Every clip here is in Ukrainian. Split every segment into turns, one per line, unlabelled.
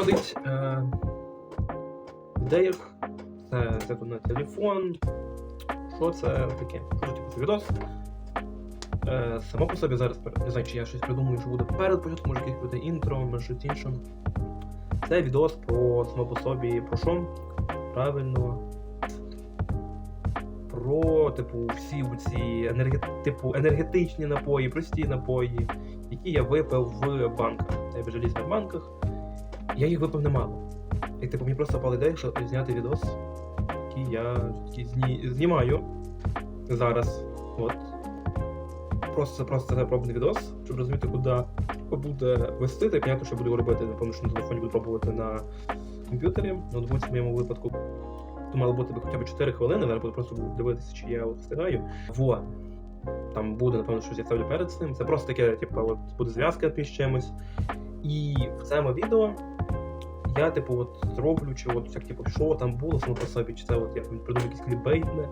виходить е, в ідеях. Це взято на телефон. Що це таке? Що типу це відос? Е, само по собі зараз не знаю, чи я щось придумаю, що буде перед початком, може якесь буде інтро, може щось інше. Це відос про само по собі про що? Правильно. Про, типу, всі ці енерге... типу, енергетичні напої, прості напої, які я випив в банках. Я в банках. Я їх випив немало. І типу мені просто пала ідея, що зняти відос, який я зні... знімаю зараз. От. Просто просто це пробний відос, щоб розуміти, куди буде вести. Та понятно, що буду робити, напевно, що на телефоні буду пробувати на комп'ютері. Ноутбуці в моєму випадку. То мало бути хоча б 4 хвилини, зараз буду просто дивитися, чи я от встигаю. Во. Там буде, напевно, щось я ставлю перед цим. Це просто таке, типу, от буде зв'язка між чимось. І в цьому відео я, типу, от зроблю, чи от як типу, що там було само по собі, чи це от я там придумав якісь кліпбейтне.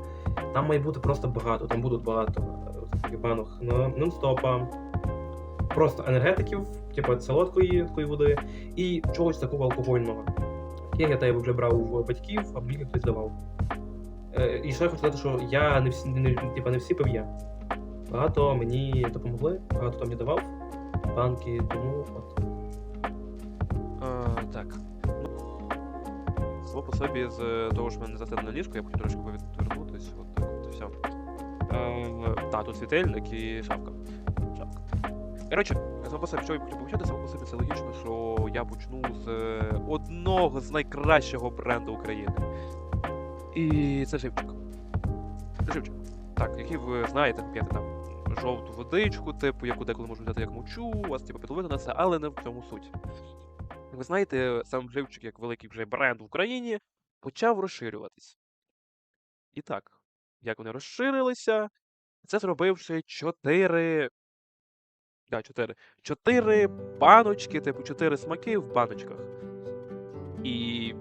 Там має бути просто багато, там будуть багато е, банок нон-стопа, просто енергетиків, типу солодкої такої води, і чогось такого алкогольного. Я, я вже брав у батьків, а мені хтось давав. Е, і ще я хочу сказати, що я не всі, не, типу, не всі пив я. Багато мені допомогли, багато хто мені давав банки, тому от.
Само по собі з того, що мене застелене ліжко, я хочу трошки відвернутися. От так от і все. Е, тут світильник і шапка. Шапка. Коротше, само по собі, що я хочу почати, само по собі це логічно, що я почну з е, одного з найкращого бренду України. І це живчик. Живчик. Так, який ви знаєте, п'яти там жовту водичку, типу, яку деколи можна взяти як мочу, у вас типу підловити на це, але не в цьому суть. Ви знаєте, сам живчик, як великий вже бренд в Україні, почав розширюватись. І так, як вони розширилися, це зробивши чотири. Да, чотири. Чотири баночки, типу, чотири смаки в баночках. І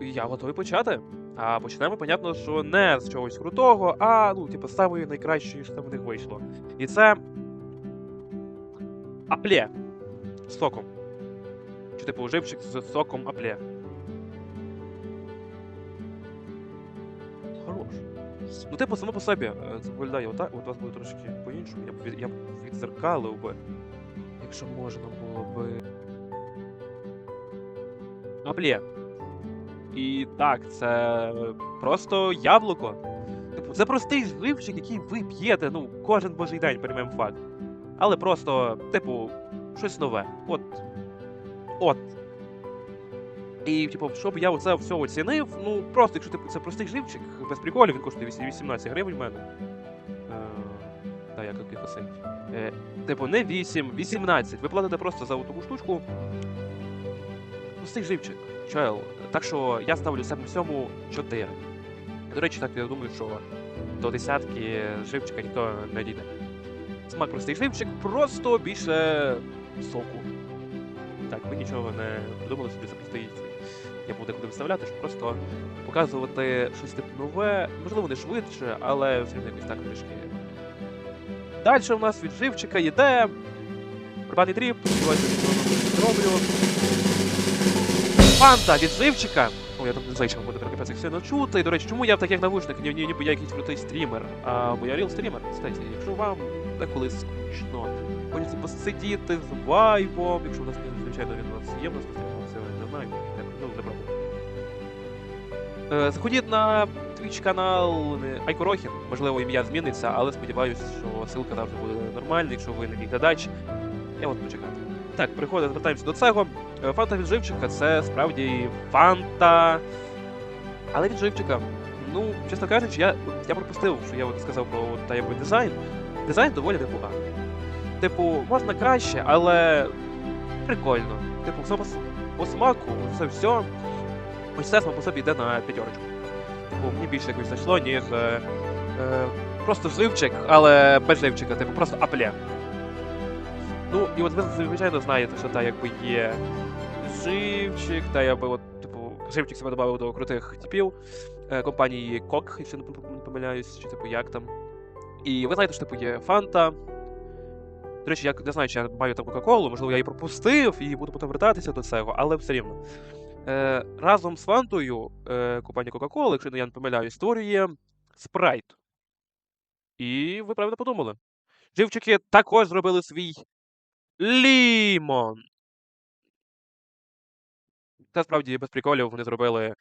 я готовий почати. А почнемо, понятно, що не з чогось крутого, а ну, типу, самої найкращої, що там в них вийшло. І це. Апле. З соком. Чи типу живчик з соком апле. Хорош. Ну, типу, само по собі, е, це виглядає отак, от у вас буде трошки по-іншому. Я б від- я б відзеркалив би, якщо можна було би. Апле. І так, це просто яблуко. Типу, це простий живчик, який ви п'єте, ну, кожен божий день, приймемо факт. Але просто, типу, щось нове. От. От. І, типу, щоб я оце все оцінив, ну просто, якщо типу, це простий живчик, без приколів, він коштує 18 гривень в мене. Е, та, як цей. Е, типу, не 8, 18. Ви платите просто за таку штучку. Простий живчик. Чел. Так що я ставлю саме всьому 4. До речі, так я думаю, що до десятки живчика ніхто не дійде. Смак простий живчик, просто більше соку. Ми нічого не придумали собі цей. Я буду куди виставляти, щоб просто показувати щось типу нове, можливо, не швидше, але все одно якось так трішки. Далі у нас від живчика йде. Прибатий тріп, сподіваюся, що зроблю. Фанта від живчика. О, я там не знаю, вам буде трохи це сильно чути. І, до речі, чому я в таких навушниках, ні, ніби я якийсь крутий стрімер, а бо я ріл стрімер, кстати, якщо вам деколи скучно, хочеться посидіти з вайбом, якщо у нас, звичайно, він у нас є, в нас це не знаю, ну, не. Е, Заходіть на Twitch канал Айкорохін, можливо, ім'я зміниться, але сподіваюся, що ссылка завжди буде нормальна, якщо ви не глядач. Я от почекати. Так, приходимо, звертаємося до цього. Е, Фанта від живчика це справді фанта. Але від живчика, ну, чесно кажучи, я, я пропустив, що я сказав про от, та якби дизайн. Дизайн доволі непоганий. Типу, можна краще, але прикольно. Типу, все по, по смаку, це все. Ось це само по собі йде на п'ятерочку. Типу, мені більше якось зайшло, ніж е, е, просто живчик, але без живчика, типу, просто апле. Ну, і от ви звичайно знаєте, що та якби є живчик, та якби от, типу, живчик себе додав до крутих типів е, компанії Кок, якщо не помиляюсь, чи типу як там. І ви знаєте, що типу є Фанта, До речі, я не знаю, чи я маю там Кока-Колу, можливо, я її пропустив і буду потім вертатися до цього, але все рівно. Е, разом з Фантою е, компанія Coca-Cola, якщо я не помиляюсь, створює спрайт. І ви правильно подумали. Живчики також зробили свій лімон. Це справді без приколів вони зробили.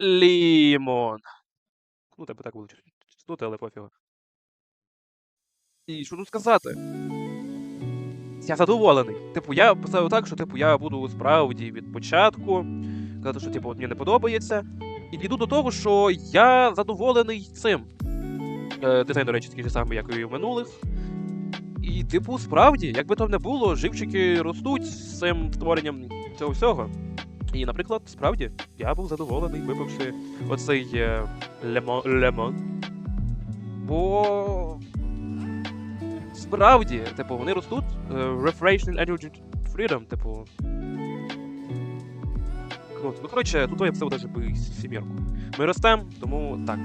Лімон. Ну, тебе так було чеснути, але пофігу. І що тут сказати? Я задоволений. Типу, я поставив так, що типу я буду справді від початку казати, що типу мені не подобається. І дійду до того, що я задоволений цим. Е, дизайн, до речі, такий самий, як і в минулих. І, типу, справді, як би там не було, живчики ростуть з цим створенням цього всього. І, наприклад, справді, я був задоволений, випивши оцей е, лемон, лемон. Бо справді, типу, вони ростуть. е, Refreshing Energy Freedom, типу. Круто. Ну, коротше, тут я писав даже сімірку. Ми ростемо, тому так.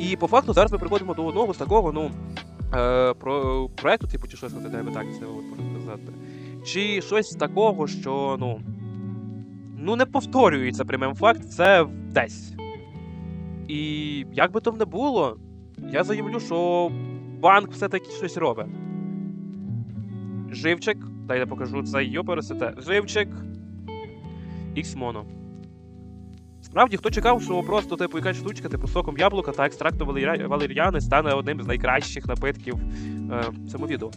І по факту зараз ми приходимо до одного з такого, ну. Е, про проекту, типу, чи щось на тебе так це сказати. Чи щось такого, що, ну. Ну, не повторюється прямим факт, це десь. І як би там не було, я заявлю, що банк все-таки щось робить. Живчик, дай я покажу це йопересете. Живчик. X-Mono. Справді, хто чекав, що просто типу якась штучка, типу соком яблука та екстракту валеріани стане одним з найкращих напитків е, в цьому відео.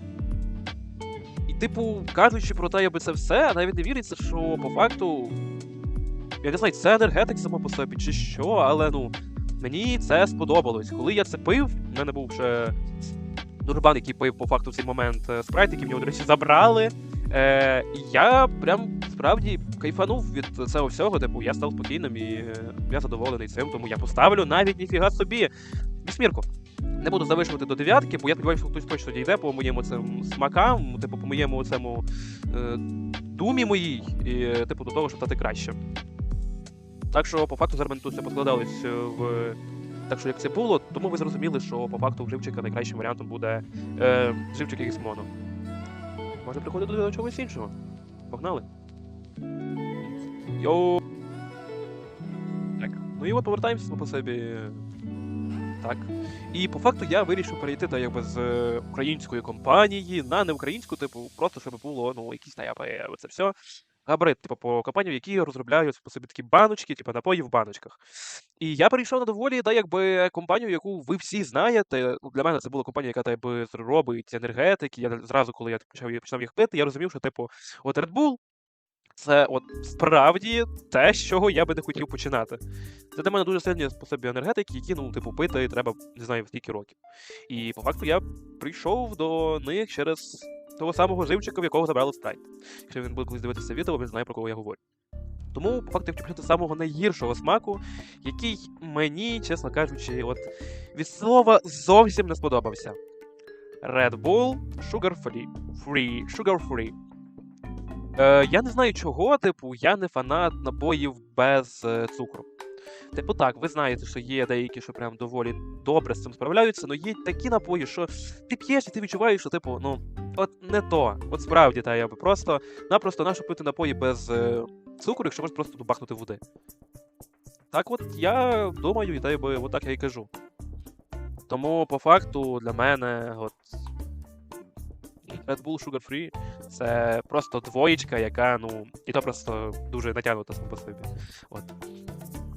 І, типу, кажучи про те, аби це все, навіть не віриться, що по факту. Я не знаю, це енергетик само по собі, чи що, але ну. Мені це сподобалось. Коли я це пив, в мене був ще Нурбан, який пив по факту в цей момент е, спрайт, який в нього, до речі, забрали. Е, я прям справді кайфанув від цього всього. Типу, я став спокійним і е, я задоволений цим, тому я поставлю навіть ніфіга собі. Вісьмірку. Не буду завишувати до дев'ятки, бо я сподіваюся, що хтось точно дійде по моєму цим смакам, типу, по моєму цьому е, думі моїй, і, типу, до того, щоб стати краще. Так що, по факту, зараз тут все поскладались е, в. Так що як це було, тому ви зрозуміли, що по факту живчика найкращим варіантом буде е, живчик X Mono. Може приходити до чогось іншого. Погнали. Йоу. Так. Ну і от повертаємося по собі. Так. І по факту я вирішив перейти та, якби, з е, української компанії на неукраїнську, типу, просто щоб було ну, якісь та, якби, це все. Габарит, типу, по компаніям, які розробляють по собі такі баночки, типу напої в баночках. І я перейшов на доволі, та якби компанію, яку ви всі знаєте. Ну, Для мене це була компанія, яка якби, робить енергетики. Я зразу, коли я почав, почав їх пити, я розумів, що типу, от Red Bull це от справді те, з чого я би не хотів починати. Це для мене дуже сильні способи енергетики, які, ну, типу, пити треба, не знаю, в скільки років. І по факту я прийшов до них через того самого живчика, в якого забрали страйт. Якщо він буде колись дивитися відео, він знає, про кого я говорю. Тому, по факту, я хотів почати з самого найгіршого смаку, який мені, чесно кажучи, от від слова зовсім не сподобався. Red Bull Sugar Free. Free. Sugar Free. Е, я не знаю чого, типу, я не фанат напоїв без е, цукру. Типу так, ви знаєте, що є деякі, що прям доволі добре з цим справляються, але є такі напої, що ти п'єш і ти відчуваєш, що, типу, ну, от не то. От справді, та я би просто напросто нащо пити напої без е, цукру, якщо можна просто добахнути води. Так от я думаю, і та би отак я і кажу. Тому по факту для мене от Red Bull Sugar Free це просто двоєчка, яка, ну, і то просто дуже натягнута сама по собі. От.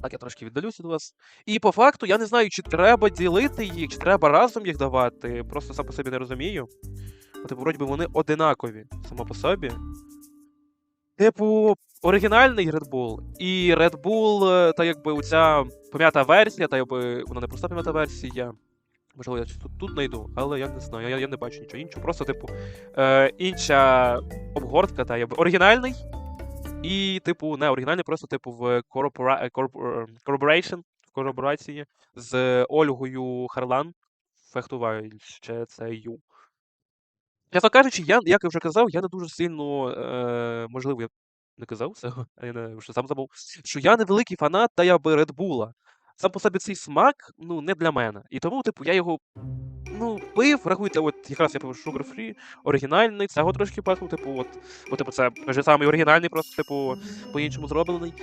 Так, я трошки віддалюся від вас. І по факту я не знаю, чи треба ділити їх, чи треба разом їх давати. Просто сам по собі не розумію. Бо, Типу, вроді би вони одинакові само по собі. Типу, оригінальний Red Bull і Red Bull, е, та якби оця пом'ята версія, та якби вона не просто пом'ята версія. Можливо, я тут, тут знайду, але я не знаю, я, я не бачу нічого іншого. Просто, типу, е, інша обгортка, та якби оригінальний. І, типу, не оригінальний, просто, типу, в корпора... корпор... корпорейшн, в корпорації з Ольгою Харлан. Фехтуваюче це. Чесно кажучи, я, як я вже казав, я не дуже сильно, е, можливо, я не казав а я не, вже сам забув, що я не великий фанат та я би Bull. Сам по собі цей смак, ну, не для мене. І тому, типу, я його. Ну, пив, рахуйте, от якраз я пив Sugar Free, оригінальний, цього трошки пахнув, типу, от, от, типу, це вже самий оригінальний, просто, типу, по-іншому зроблений.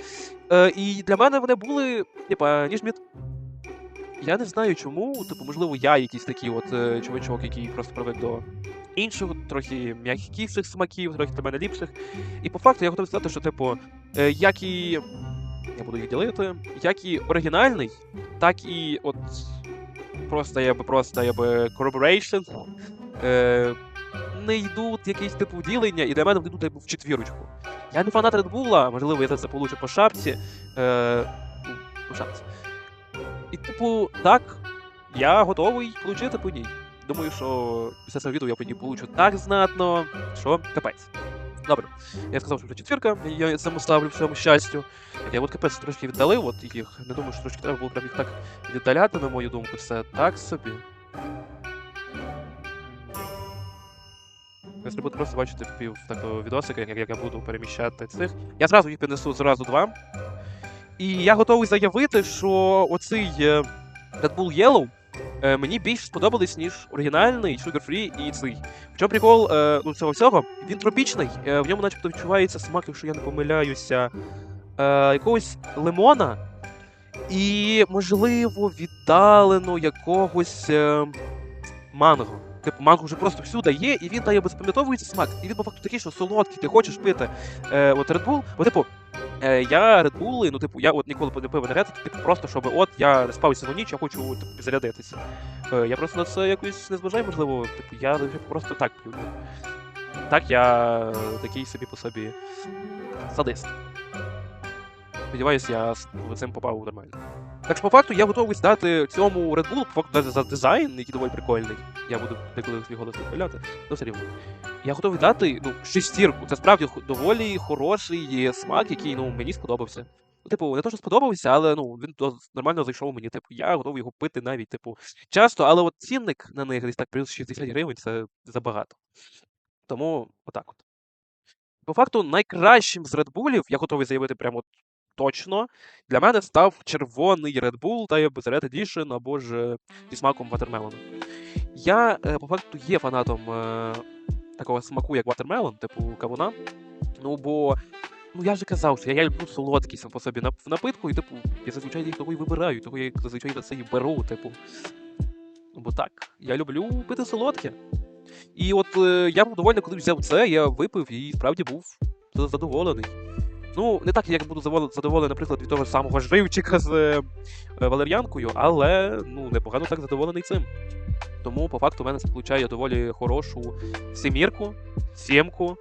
Е, і для мене вони були, типа, ніж мід. Я не знаю чому, типу, можливо, я якийсь такий от е, чувачок, який просто привик до іншого, трохи м'якіших смаків, трохи для мене ліпших. І по факту я готовий сказати, що, типу, е, як і. Я буду їх ділити, як і оригінальний, так і от просто я би просто я би corroboration, е, не йдуть якісь типу ділення, і для мене вони йдуть типу, в четвірочку. Я не фанат Bull, можливо, я це получу по шапці. Е, по шапці. І, типу, так, я готовий получити по ній. Думаю, що після цього відео я по ній получу так знатно, що капець. Добре, я сказав, що вже четвірка, я цьому ставлю всьому щастю. Я от капець трошки віддалив от їх. Не думаю, що трошки треба було прям їх так віддаляти, на мою думку, це так собі. Якщо буду просто бачити пів такого відосика, як, як я буду переміщати цих. Я зразу їх піднесу зразу два. І я готовий заявити, що оцей е, Red Bull Yellow е, мені більш сподобались, ніж оригінальний Sugar Free і цей. Чому прикол е, ну, цього всього? Він тропічний, е, в ньому начебто відчувається смак, якщо я не помиляюся, е, якогось лимона. І, можливо, віддалено якогось е, манго. Типу, манго вже просто всюди є, і він дає безпам'ятовується смак. І він по факту такий, що солодкий, ти хочеш пити е, от Red Bull. Бо, типу, я Red ну, типу, я от ніколи не пив енергетики, типу, просто щоб от я не спав цілу ніч, я хочу типу, зарядитися. Е, я просто на це якось не зважаю, можливо, типу, я просто так п'ю. Так, я е, такий собі по собі садист. Сподіваюсь, я цим попав нормально. Так що по факту я готовий здати цьому Red Bull, по факту за дизайн, який доволі прикольний. Я буду деколи свій голос виправляти, але все рівно. Я готовий дати ну, шестірку. Це справді доволі хороший смак, який ну, мені сподобався. Ну, Типу, не то, що сподобався, але ну, він нормально зайшов мені. Типу, я готовий його пити навіть, типу, часто, але от цінник на них десь так плюс 60 гривень це забагато. Тому отак от. По факту, найкращим з Bullів, я готовий заявити прямо точно, для мене став червоний Red Bull та Red Edition або ж е, зі смаком Watermelon. Я е, по факту є фанатом е, такого смаку, як Watermelon, типу кавуна. Ну бо, ну я вже казав, що я, люблю солодкий сам по собі нап- напитку, і типу, я зазвичай їх того і вибираю, того я зазвичай за це і беру, типу. Бо так, я люблю пити солодке. І от е, я був довольний, коли взяв це, я випив і справді був задоволений. Ну, не так, як буду задоволений, наприклад, від того ж самого живчика з е, е, валер'янкою, але ну, непогано так задоволений цим. Тому, по факту, в мене це получає доволі хорошу семірку, сімку.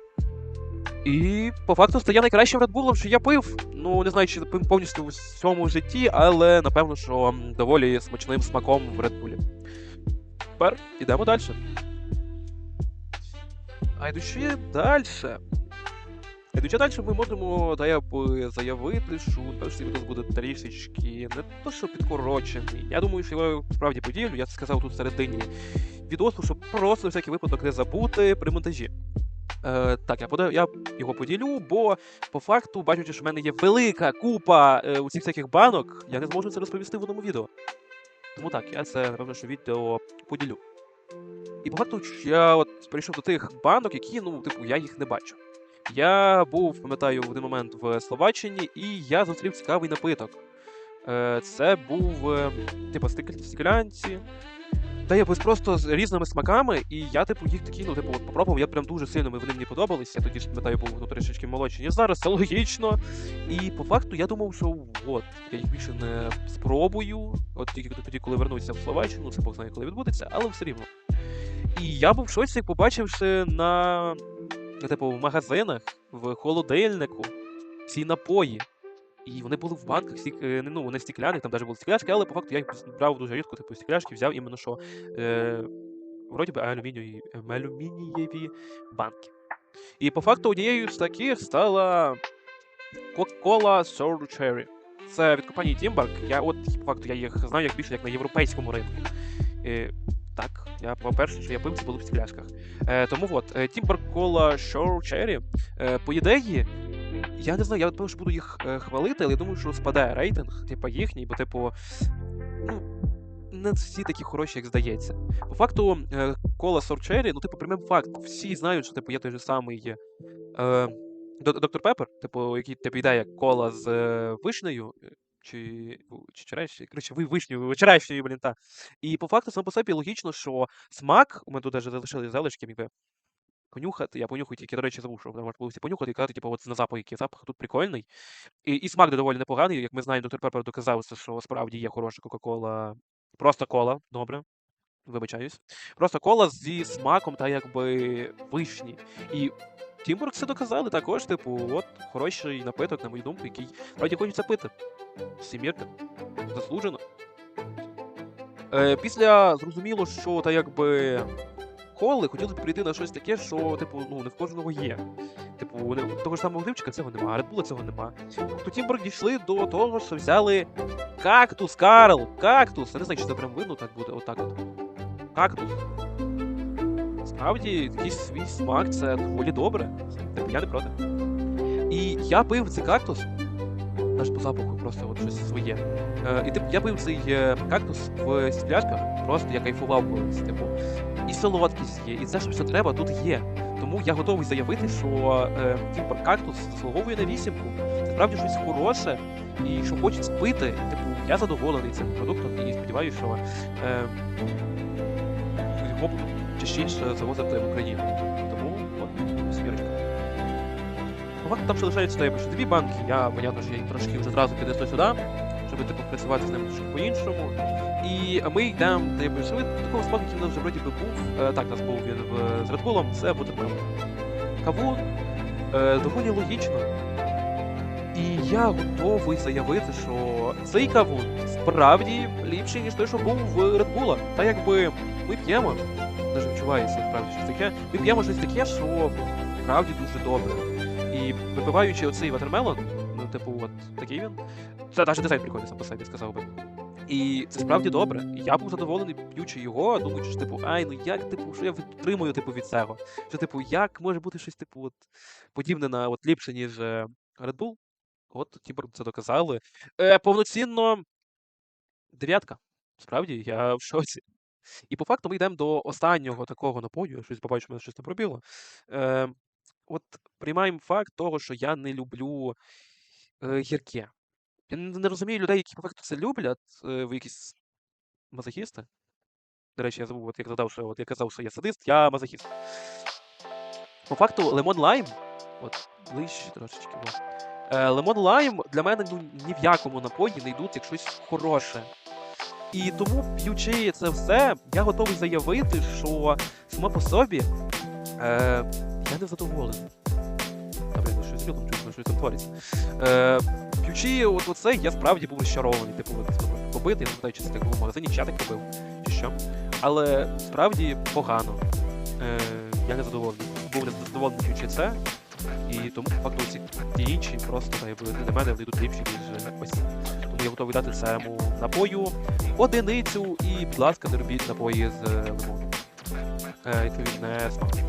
І по факту стає найкращим Bull, що я пив. Ну, не знаю, чи повністю в всьому житті, але напевно, що доволі смачним смаком в Bull. Тепер ідемо далі. А йдучи далі. Йдучи далі, ми можемо та б заявити, що перший відео буде трішечки не то, що підкорочений. Я думаю, що його справді поділю. Я це сказав тут всередині відосу, щоб просто всякий випадок не забути при монтажі. Е, так, я, пода... я його поділю, бо по факту, бачучи, що в мене є велика купа е, усіх всяких банок, я не зможу це розповісти в одному відео. Тому так, я це, напевно, що відео поділю. І по факту я от перейшов до тих банок, які, ну, типу, я їх не бачу. Я був, пам'ятаю, в один момент в Словаччині, і я зустрів цікавий напиток. Е, це був, е, типу, стеклянці. Та я просто з різними смаками, і я, типу, їх такі, ну, типу, от попробував, я прям дуже сильно вони мені подобались. Я тоді ж пам'ятаю, був ну, трішечки молодший, ніж зараз, це логічно. І по факту я думав, що от, я їх більше не спробую. От тільки тоді, коли вернуся в Словаччину, це Бог знає, коли відбудеться, але все рівно. І я був в шоці, побачивши на, типу, в магазинах, в холодильнику ці напої. І вони були в банках, стік, е, ну, не стекляних, там навіть були стекляшки, але по факту я їх брав дуже рідко, типу, стекляшки взяв іменно що. Е, вроді би алюмінієві, алюмінієві банки. І по факту однією з таких стала Coca-Cola Sour Cherry. Це від компанії Timberg. Я от по факту я їх знаю як більше як на європейському ринку. Е, так, я по-перше, що я пив, це було в стекляшках. Е, тому от, е, Timberg Cola Sour Cherry, е, по ідеї, я не знаю, я думаю, що буду їх е, хвалити, але я думаю, що спадає рейтинг, типу, їхній, бо, типу, ну, не всі такі хороші, як здається. По факту, е, кола Сорчері, ну, типу, прямий факт, всі знають, що типу, є той же самий е, Доктор Пеппер, типу, який типу, йде як кола з е, вишнею. Чи, чи коротше, ви вишнею, черешнею, блін, та. І по факту, сам по собі логічно, що смак, у мене тут навіть залишили залишки, міг би понюхати, я понюхаю тільки, до речі, забув, що можна було всі понюхати і казати, типу, от на запах, який запах тут прикольний. І, і смак доволі непоганий, як ми знаємо, доктор Пеппер доказав, що справді є хороша Кока-Кола, просто кола, добре. Вибачаюсь. Просто кола зі смаком та якби вишні. І Тімбург це доказали також, типу, от хороший напиток, на мою думку, який справді хочеться пити. Сімірка. Заслужено. Е, після зрозуміло, що та якби коли хотіли б прийти на щось таке, що, типу, ну, не в кожного є. Типу, не, того ж самого гривчика цього нема, Редбула цього нема. То Тімбург дійшли до того, що взяли кактус, Карл, кактус. Я не знаю, чи це прям видно так буде, отак от. Кактус. Справді, якийсь свій смак, це доволі добре. Типу, я не проти. І я пив цей кактус. Аж по запаху просто от щось своє. Е, і типу, я пив цей е, кактус в стіпляшках, просто я кайфував колись. Типу, і солодкість є, і все, що все треба, тут є. Тому я готовий заявити, що е, типу, кактус заслуговує на вісімку. Це справді щось хороше, і що хочеться пити. Типу, я задоволений цим продуктом і сподіваюся, що е, його будуть частіше завозити в Україну. Тому от, смірочка. По факту там ще лишаються та, якби, ще дві банки. Я, понятно, що я трошки вже зразу піднесу сюди, щоб типу, працювати з ними трошки по-іншому. І ми йдемо, та якби швид такого смаку, який вже вроді би був. Е, так, нас був він в, з Bull, це буде Кавун. Е, доволі логічно. І я готовий заявити, що цей кавун справді ліпший, ніж той, що був в Bull. Та якби ми п'ємо, навіть відчувається справді щось таке. Ми п'ємо щось таке, що справді дуже добре. І випиваючи оцей ватермелон, ну, типу, от такий він. Це навіть дизайн прикольний сам по собі, сказав би. І це справді добре. Я був задоволений, п'ючи його, думаючи, що, типу, ай, ну як, типу, що я отримую, типу, від цього? Що, типу, як може бути щось, типу, от, подібне на от ліпше, ніж е, Red Bull? От Тіборг це доказали. Е, повноцінно дев'ятка. Справді, я в шоці. І по факту ми йдемо до останнього такого напою, я щось побачу, мене щось не пробіло. Е, от приймаємо факт того, що я не люблю е, гірке. Я не, розумію людей, які по факту це люблять, е, ви якісь мазохісти. До речі, я забув, от як задав, що от я казав, що я садист, я мазохіст. По факту, лимон лайм, от ближче трошечки. Е, лимон лайм для мене ну, ні в якому напої не йдуть як щось хороше. І тому, п'ючи це все, я готовий заявити, що само по собі е, я не задоволений. Ну, щось там чую, щось там твориться. Е, п'ючи от оце, я справді був розчарований. Типу, от, побитий, я не знаю, чи це так був в магазині, чи я так побив, чи що. Але справді погано. Е, я не задоволений. Був не задоволений п'ючи це. І тому факту ці інші просто якби, для мене вони йдуть ліпші, ніж ось. Я готовий дати цьому напою одиницю і, будь ласка, не робіть напої з е, лимону. Е, якщо він не смачний.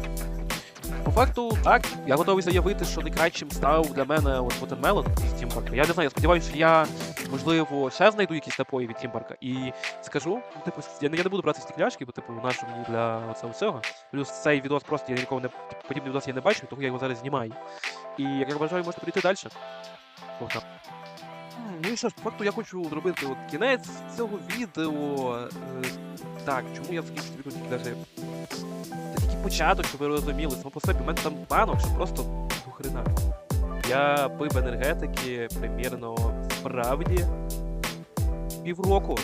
По факту, так, я готовий заявити, що найкращим став для мене от Watermelon з Тімбарка. Я не знаю, я сподіваюся, що я, можливо, ще знайду якісь напої від Тімбарка. І скажу, ну, типу, я не, я не буду брати стекляшки, бо типу, нашу мені для оцього всього. Плюс цей відос просто я нікого не подібний відос я не бачу, тому я його зараз знімаю. І як я вважаю, можете прийти далі. Богдан. М, Ну і що ж, факту я хочу зробити от кінець цього відео. Е, так, чому я закінчив відео тільки даже. Це тільки початок, щоб ви розуміли. Само по собі, в мене там банок, що просто до хрена. Я пив енергетики примірно справді півроку.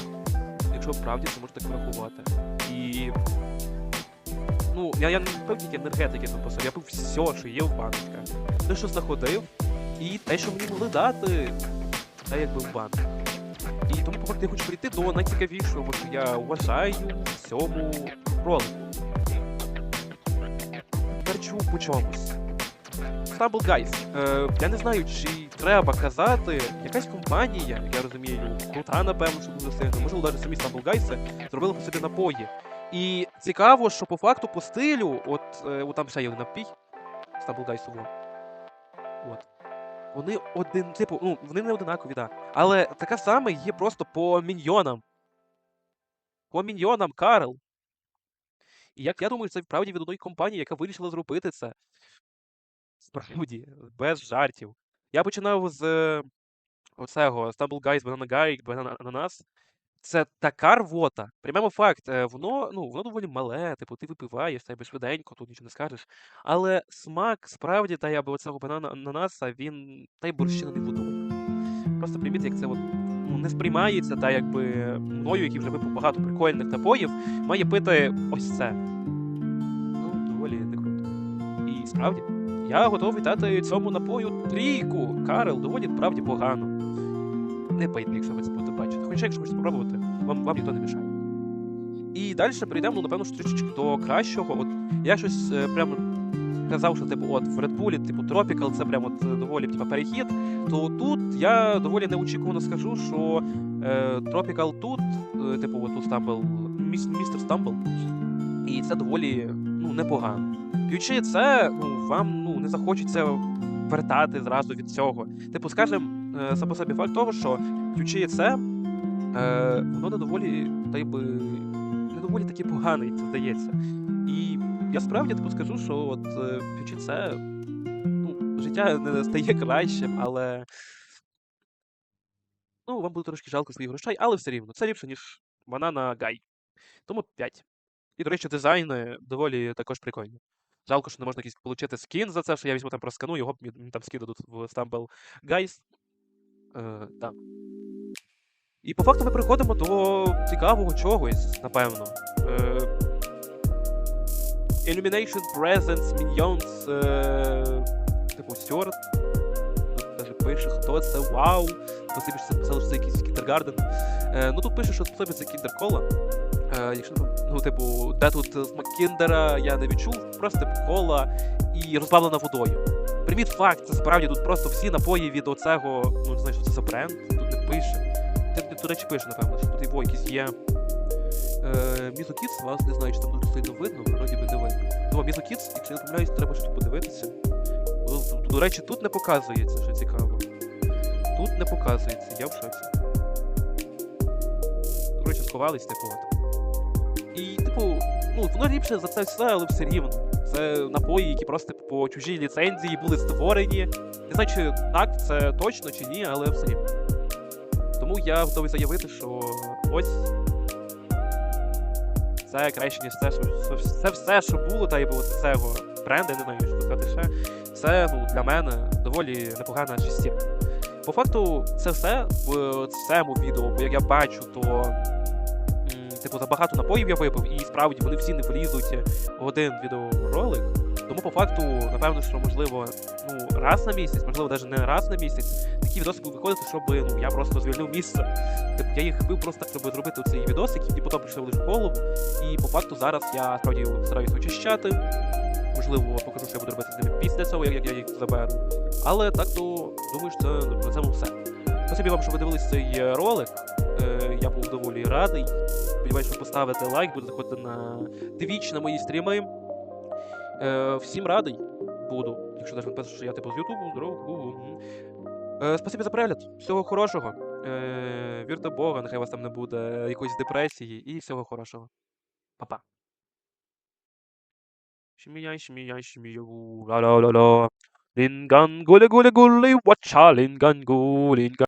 Якщо правді, це можна так врахувати. І. Ну, я, я не пив тільки енергетики там по собі, я пив все, що є в баночках. Те, що знаходив, і те, що мені могли дати, та якби в банк. І тому по факту я хочу прийти до найцікавішого, що я вважаю в цьому ролику. Перчу по чомусь. Stumble Guys. Е, я не знаю, чи треба казати, якась компанія, я розумію, крута, напевно, що дуже сильно, можливо, навіть самі Stumble Guys зробили по собі напої. І цікаво, що по факту по стилю, от, е, от там ще є напій. Stumble Guys. От. Вони один, типу, ну, вони не одинакові, да. Але така саме є просто по міньйонам. По міньйонам, Карл. І як я думаю, це вправді від одної компанії, яка вирішила зробити це. Справді, без жартів. Я починав з е, оцего Stumble Guys, Banana Guy, Banana Ananas. Це така рвота. Приймемо факт, е, воно, ну, воно доволі мале, типу, ти випиваєш, тебе швиденько, тут нічого не скажеш. Але смак справді, та я би оцього банана ананаса, він та й борщинений водою. Просто прийміть, як це от, ну, не сприймається, та якби мною, який вже випив багато прикольних напоїв, має пити ось це. Ну, доволі не круто. І справді, я готовий дати цьому напою трійку. Карл, доволі справді погано. Не пийте, якщо ви. Хоча, якщо хочете спробувати, вам, вам ніхто не мішає. І далі перейдемо, ну, напевно, що трішечки до кращого. От я щось е, прямо казав, що типу, от в Red Bull, типу, Tropical, це прямо доволі типу, перехід. То тут я доволі неочікувано скажу, що е, Tropical тут, е, типу, от у Stumble, містер Stumble, і це доволі ну, непогано. П'ючи це, ну, вам ну, не захочеться вертати зразу від цього. Типу, скажем, е, сам собі факт того, що п'ючи це, е, воно доволі, та й би, не доволі таки поганий, це здається. І я справді типу скажу, що от е, п'ючи це, ну, життя не стає кращим, але. Ну, вам буде трошки жалко своїх грошей, але все рівно. Це ліпше, ніж банана гай. Тому 5. І, до речі, дизайни доволі також прикольні. Жалко, що не можна якийсь отримати скін за це, що я візьму там просканую, його мені там скін дадуть в Stumble Guys. Е, так. І по факту ми приходимо до цікавого чогось, напевно. Е, Illumination Presence Minions. Е, типу Стюарт. Тут навіть пише, хто це, вау. Спасибі, що це написали, що це якийсь кіндергарден. Е, ну тут пише, що способі це кіндеркола. Е, якщо ну, типу, де тут смак кіндера я не відчув, просто типу кола і розбавлена водою. Прийміть факт, це справді тут просто всі напої від оцего, ну не знаю, що це за бренд, тут не пише. Тут, до речі, пише, напевно, що тут його якісь є. Е, Мізокіц, вас не знаю, чи там дуже сильно видно, вроді би не видно. Ну, Мізокіц, якщо я не помиляюсь, треба щось подивитися. До, до речі, тут не показується, що цікаво. Тут не показується, я в шоці. Коротше, сховались, типу. І, типу, ну, воно ліпше за це все, але все рівно. Це напої, які просто по чужій ліцензії були створені. Не знаю, чи так це точно чи ні, але все рівно. Тому я готовий заявити, що ось. Це краще, ніж все, що, це все, що було, та й було цього бренду, не знаю, що сказати ще. Це ну, для мене доволі непогана шістірка. По факту, це все в цьому відео, бо як я бачу, то типу забагато напоїв я випив, і справді вони всі не влізуть в один відеоролик. Тому по факту, напевно, що можливо, ну, раз на місяць, можливо, навіть не раз на місяць, такі відоси будуть виходити, щоб ну, я просто звільнив місце. Типу, я їх вбив просто щоб зробити цей відосик, і потім прийшли в голову. І по факту зараз я справді стараюся очищати. Можливо, покажу, що я буду робити з ними після цього, як я їх заберу. Але так то думаю, що це на цьому все. Спасибі вам, що ви дивились цей е, ролик. Е, я був доволі радий. Сподіваюсь, що поставите лайк, будете заходити на Twitch, на мої стріми. Е, всім радий буду. Якщо навіть написано, що я типу з Ютубу, здорово. Е, спасибі за перегляд. Всього хорошого. Е, вірте Бога, нехай вас там не буде якоїсь депресії і всього хорошого. Па-па. Шміяй, шміяй, шмію, ла-ла-ла-ла. Лінган, гулі, гулі, гулі, вача, лінган, гулінган.